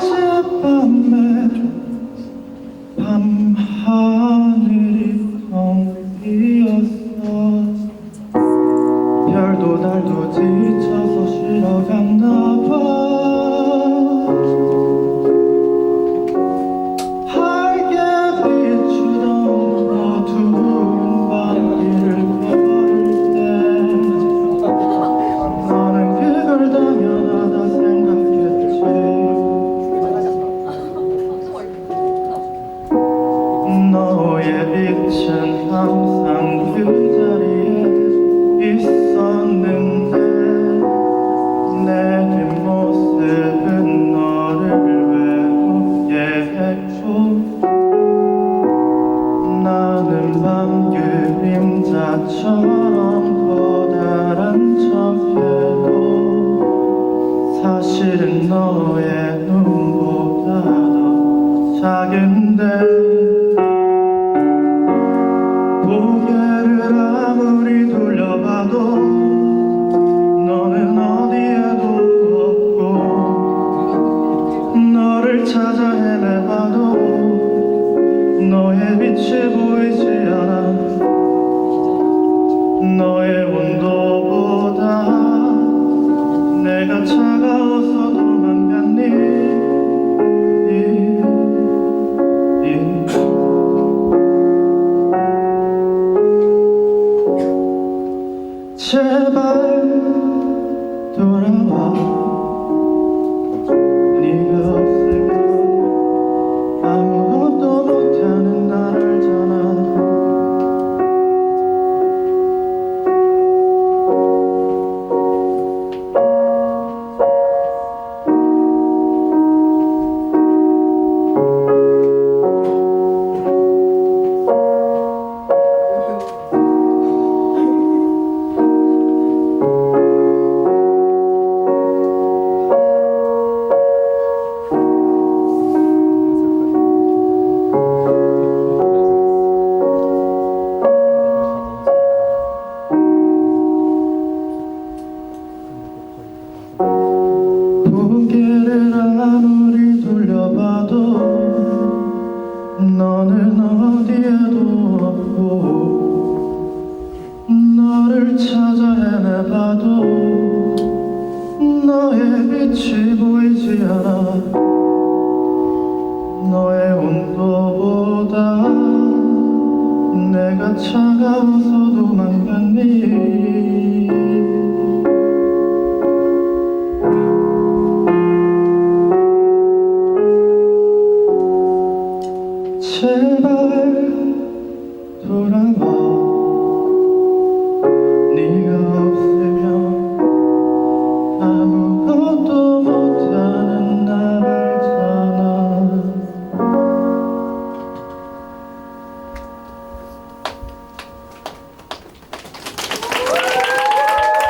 어젯밤에 항상 그 자리에 있었는데 내 뒷모습은 너를 외롭게 했고 나는 밤 그림자처럼 커다란 척해도 사실은 너의 눈보다 더 작은데 빛이 보이지 않아 너의 온도보다 내가 차가워서 도망갔니. 제발 돌아와 어디에도 없고 너를 찾아 헤매봐도 너의 빛이 보이지 않아. 너의 온도보다 내가 차가워서 도망갔니 one.